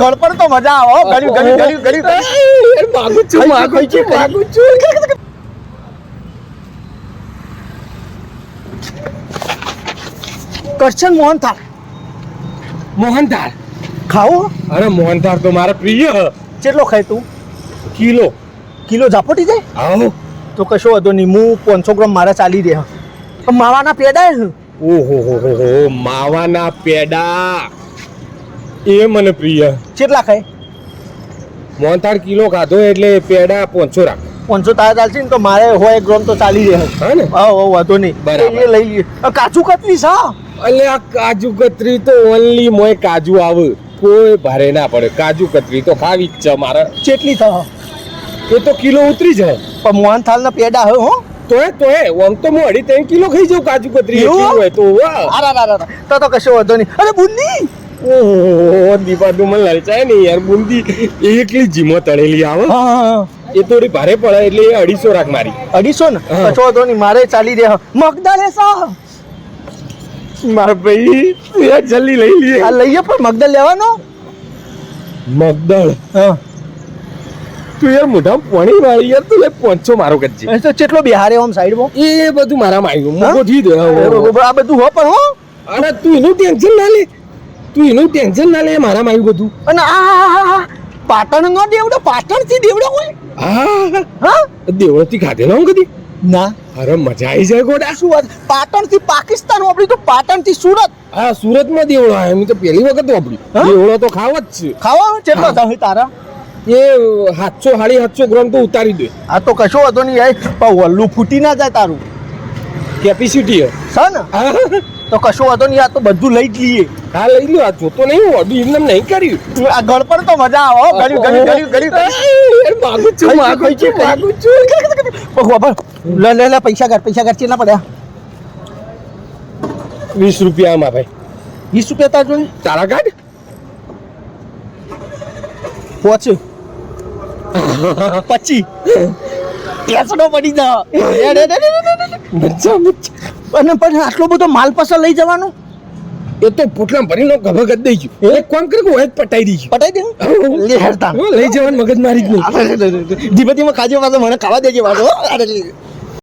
ગળપણ તો મજા આવો ગળ્યું, ગળ્યું, ગળ્યું, ગળ્યું. માગું છું માગું છું, માગું છું. કરશન મોહન થાળ મોહનથાળ. ખાવો અરે મોહનથાળ તો મારા પ્રિય. કેટલો ખાય તું? કિલો. કિલો ઝાપોટી જાય આવો. તો કશો વાંધો નહીં હું પાંચસો ગ્રામ મારા ચાલી રહ્યા. માવાના પેડા ઓહો હો હો હો માવાના પેડા. એ મને પ્રિય. કેટલા ખાય? મોહનથાળ કિલો ખાધો એટલે પેડા પોંચો રાખ. પાંચસો તારા ચાલશે ને તો મારે હોય એક ગ્રામ તો ચાલી જાય હા ને? હા હા વાંધો નહીં. બરાબર. એ લઈ લઈએ કાજુ કતરી સા એટલે આ કાજુ કતરી તો ઓનલી મોય કાજુ આવે. કોઈ ભારે ના પડે. કાજુ કતરી તો ખાવી જ છે મારે. ચેટલી થા એ તો કિલો ઉતરી જાય. પણ મોહન થાળ ના પેડા હે હો? તોય તોય. આમ તો હું અઢી ત્રણ કિલો ખાઈ જાઉં કાજુ કતરી. એવું? હોય તો વાહ. અરે અરે તો તો કશો વાંધો નહીં. અરે બુંદી ઓહો દીપા તું મને લલચાય ને યાર બુંદી. એટલી જીમો તળેલી આવે એ થોડી ભારે પડે એટલે અઢીસો રાખ મારી. અઢીસો ને? હા. તો નહીં મારે ચાલી રહ્યા મગદળ હે સા મારા ભાઈ તું યાર જલ્દી લઈ લઈએ આ લઈએ પણ મગદલ લેવાનો? મગદળ હા. તું યાર મોઢા પાણી વાળી યાર તું લે પહોંચો મારો કરજે તો કેટલો બિહારે આમ સાઈડમાં? એ બધું મારામાં આવ્યું હા? મૂકો થઈ દે આ બધું હો પણ હો. અરે તું એનું ટેન્શન ના લે. તું એનું ટેન્શન ના લે મારામાં આવ્યું બધું. અને આ પાટણ નો દેવડો પાટણથી દેવડો હોય? હા. હા? થી ખાધેલો હું કદી? ના. અરે મજા આવી જાય ગોડા. શું વાત? પાટણથી પાકિસ્તાન વાપરી તો પાટણથી સુરત. હા સુરતમાં દેવડો આવ્યો. મેં તો પહેલી વખત વાપર્યું. દેવડો તો ખાવ જ છે. ખાવા ચેટલો થાય તારા? એ સાતસો સાડી સાતસો ગ્રામ તો ઉતારી દે. આ તો કશો વાંધો નહીં યાર પણ વલ્લું ફૂટી ના જાય તારું. કેપેસિટી છે ને? હા. તો કશો વાંધો નહીં આ તો બધું લઈ જ લઈએ. હા લઈ લ્યો આ જોતો નહીં ઓડી એમને નહીં કર્યું. આ ગળપણ તો મજા આવો ગળ્યું ગળ્યું ગળ્યું ગળ્યું. માગું છું માગું છું માગું છું. લે લે લે પૈસા કાઢ પૈસા કાઢ કેટલા પડ્યા? વીસ રૂપિયા આમાં ભાઈ. વીસ રૂપિયા તાર જોઈ તારા કાઢ પહોંચ પચી. ટેસડો પડી જા એ રે રે રે રે રે. મજા મજા. અને પણ આટલો બધો માલ પાછો લઈ જવાનો? એ તો પોટલા ભરીનો ગભગ જ દઈ ગયું. એક કોમ કરે હોય પટાઈ દઈ પટાઈ દે લે હેરતા લઈ જવાનું મગજ મારી જ નહીં. ધીમે ધીમે ખાજો પાછો મને ખાવા દેજે પાછો.